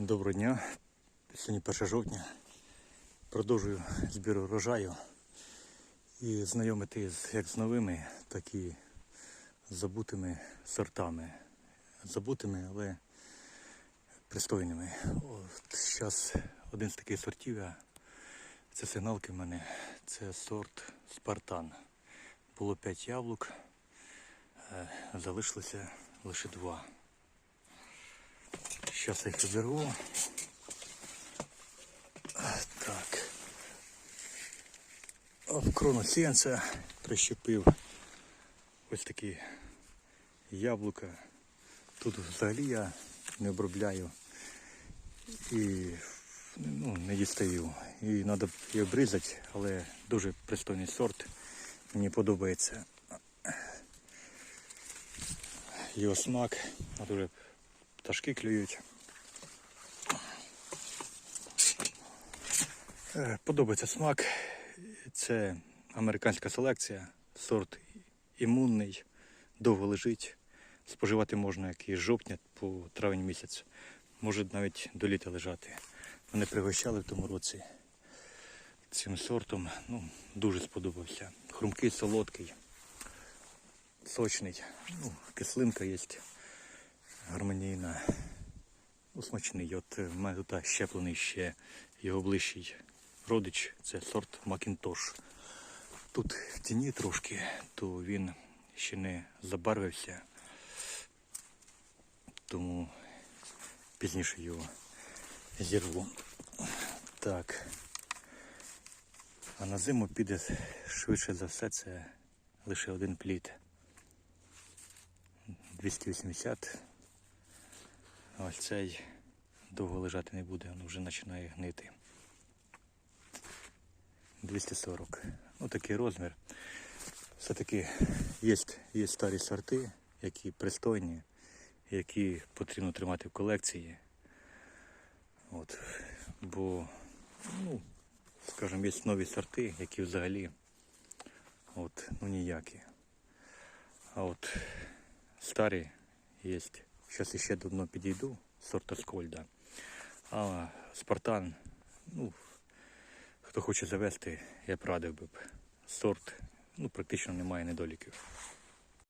Доброго дня. Сьогодні 1 жовтня. Продовжую збір урожаю і знайомити як з новими, так і з забутими сортами. Забутими, але пристойними. От зараз один з таких сортів, це сигналки в мене, це сорт Спартан. Було 5 яблук, е, залишилося лише 2. Я їх оберу. Так. В крону сеянця прищепив ось такі яблука. Тут взагалі я не обробляю і ну, не дістаю. І треба її обрізати, але дуже пристойний сорт. Мені подобається його смак. А дуже пташки клюють. Подобається смак. Це американська селекція, сорт імунний, довго лежить. Споживати можна як із жовтня по травень місяць. Може навіть до літа лежати. Мене пригощали в тому році цим сортом. Ну, дуже сподобався. Хрумкий, солодкий, сочний. Ну, кислинка є гармонійна. Ну, смачний. От е, в мене тут щеплений ще його ближчий родич, це сорт Макінтош. Тут в тіні трошки, то він ще не забарвився, тому пізніше його зірву. Так. А на зиму піде швидше за все це лише один плід. 280 Ось цей довго лежати не буде, він вже починає гнити. 240. Ну такий розмір. Все-таки є, є старі сорти, які пристойні, які потрібно тримати в колекції. От. Бо, ну, скажімо, є нові сорти, які взагалі от, ну, ніякі. А от старі є. Зараз ще одного підійду, сорта Скольда. А Спартан, ну, хто хоче завести, я б радив би. Сорт, ну, практично немає недоліків.